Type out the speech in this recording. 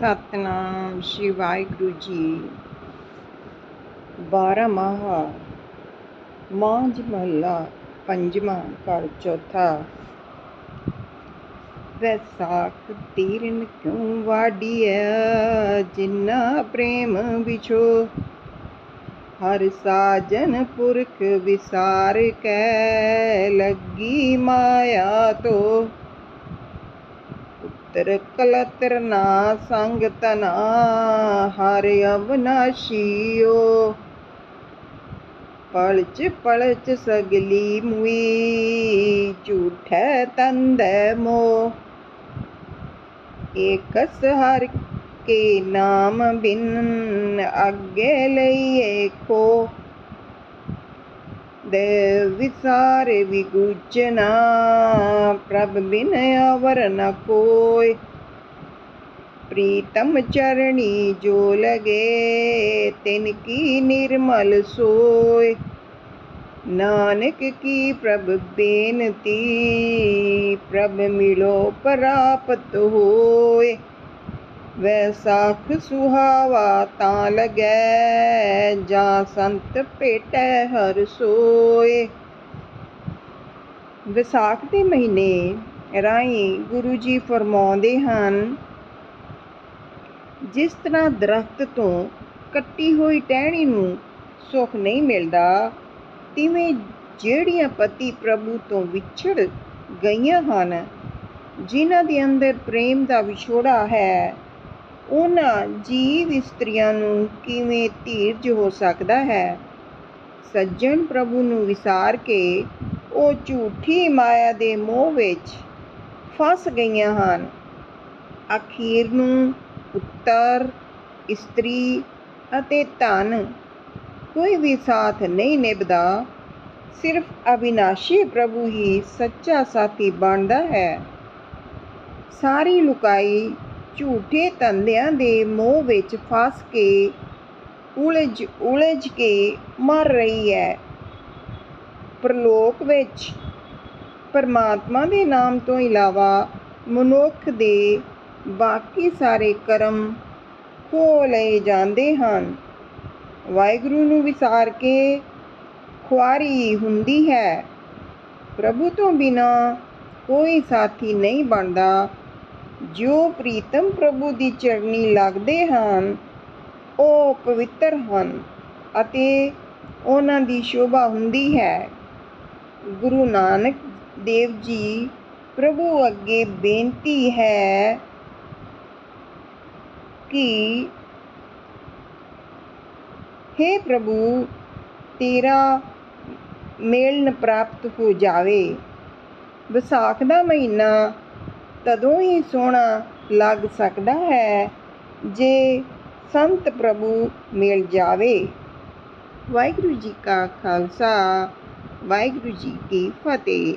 ਸਤਨਾਮ ਸ਼੍ਰੀ ਵਾਹਿਗੁਰੂ ਜੀ। ਬਾਰਾਂ ਮਾਹ ਮਾਂਝ ਮਹੱਲਾ, ਪੰਜਵਾਂ ਘਰ ਚੌਥਾ। ਵੈਸਾਖ ਤੀਰਨ ਕਿਉਂ ਵਾਡੀਐ ਜਿੰਨਾ ਪ੍ਰੇਮ ਵਿਛੋ, ਹਰ ਸਾਜਨ ਪੁਰਖ ਵਿਸਾਰ ਕੈ, ਲੱਗੀ ਮਾਇਆ ਤੋ। ਪੁੱਤਰ ਕਲਤਰ ਨਾ ਸੰਗ ਤਨਾ ਹਰ ਅਵਨਾਸ਼ੀਓ। ਪਲਚ ਪਲਚ ਸਗਲੀ ਮੁਈ, ਝੂਠੈ ਤੰਦੈ ਮੋ। ਏਕਸ ਹਰ ਕੇ ਨਾਮ ਬਿਨ ਅੱਗੇ ਲਈਏ ਕੋ। ਦੇ ਵਿਸਾਰ ਵਿਗੁਚਨਾ ਪ੍ਰਭ ਬਿਨ ਅਵਰ ਨ ਕੋਇ ਪ੍ਰੀਤਮ ਚਰਣੀ ਜੋ ਲਗੇ, ਤਿਨ ਕੀ ਨਿਰਮਲ ਸੋਇ ਨਾਨਕ ਕੀ ਪ੍ਰਭ ਬੇਨਤੀ, ਪ੍ਰਭ ਮਿਲੋ ਪ੍ਰਾਪਤ ਹੋਏ। ਵੈਸਾਖ ਸੁਹਾਵਾ ਤਾਂ ਲਗੈ, ਜਾਂ ਸੰਤ ਭੇਟੈ ਹਰ ਸੋਏ। ਵਿਸਾਖ ਦੇ ਮਹੀਨੇ ਰਾਹੀਂ ਗੁਰੂ ਜੀ ਫਰਮਾਉਂਦੇ ਹਨ, ਜਿਸ ਤਰ੍ਹਾਂ ਦਰਖਤ ਤੋਂ ਕੱਟੀ ਹੋਈ ਟਹਿਣੀ ਨੂੰ ਸੁੱਖ ਨਹੀਂ ਮਿਲਦਾ, ਤਿਵੇਂ ਜਿਹੜੀਆਂ ਪਤੀ ਪ੍ਰਭੂ ਤੋਂ ਵਿਛੜ ਗਈਆਂ ਹਨ, ਜਿਨ੍ਹਾਂ ਦੇ ਅੰਦਰ ਪ੍ਰੇਮ ਦਾ ਵਿਛੋੜਾ ਹੈ ਉਹਨਾਂ ਜੀਵ ਇਸਤਰੀਆਂ ਨੂੰ ਕਿਵੇਂ ਧੀਰਜ ਹੋ ਸਕਦਾ ਹੈ? ਸੱਜਣ ਪ੍ਰਭੂ ਨੂੰ ਵਿਸਾਰ ਕੇ ਉਹ ਝੂਠੀ ਮਾਇਆ ਦੇ ਮੋਹ ਵਿੱਚ ਫਸ ਗਈਆਂ ਹਨ। ਅਖੀਰ ਨੂੰ ਪੁੱਤਰ, ਇਸਤਰੀ ਅਤੇ ਧਨ ਕੋਈ ਵੀ ਸਾਥ ਨਹੀਂ ਨਿਭਦਾ। ਸਿਰਫ ਅਵਿਨਾਸ਼ੀ ਪ੍ਰਭੂ ਹੀ ਸੱਚਾ ਸਾਥੀ ਬਣਦਾ ਹੈ। ਸਾਰੀ ਲੁਕਾਈ ਝੂਠੇ ਧੰਦਿਆਂ ਦੇ ਮੋਹ ਵਿੱਚ ਫਸ ਕੇ ਉਲਝ ਉਲਝ ਕੇ ਮਰ ਰਹੀ ਹੈ। ਪ੍ਰਲੋਕ ਵਿੱਚ ਪਰਮਾਤਮਾ ਦੇ ਨਾਮ ਤੋਂ ਇਲਾਵਾ ਮਨੁੱਖ ਦੇ ਬਾਕੀ ਸਾਰੇ ਕਰਮ ਖੋ ਲਏ ਜਾਂਦੇ ਹਨ। ਵਾਹਿਗੁਰੂ ਨੂੰ ਵਿਸਾਰ ਕੇ ਖੁਆਰੀ ਹੁੰਦੀ ਹੈ। ਪ੍ਰਭੂ ਤੋਂ ਬਿਨਾ ਕੋਈ ਸਾਥੀ ਨਹੀਂ ਬਣਦਾ। ਜੋ ਪ੍ਰੀਤਮ ਪ੍ਰਭੂ ਦੀ ਚਰਨੀ ਲੱਗਦੇ ਹਨ, ਉਹ ਪਵਿੱਤਰ ਹਨ ਅਤੇ ਉਹਨਾਂ ਦੀ ਸ਼ੋਭਾ ਹੁੰਦੀ ਹੈ। ਗੁਰੂ ਨਾਨਕ ਦੇਵ ਜੀ ਪ੍ਰਭੂ ਅੱਗੇ ਬੇਨਤੀ ਹੈ ਕਿ हे ਪ੍ਰਭੂ, ਤੇਰਾ ਮੇਲਨ ਪ੍ਰਾਪਤ ਹੋ ਜਾਵੇ। ਵਿਸਾਖ ਦਾ ਮਹੀਨਾ ਤਦੋਂ ਹੀ ਸੋਹਣਾ ਲੱਗ ਸਕਦਾ ਹੈ ਜੇ ਸੰਤ ਪ੍ਰਭੂ ਮਿਲ ਜਾਵੇ। ਵਾਹਿਗੁਰੂ ਜੀ ਕਾ ਖਾਲਸਾ, ਵਾਹਿਗੁਰੂ ਜੀ ਕੀ ਫਤਿਹ।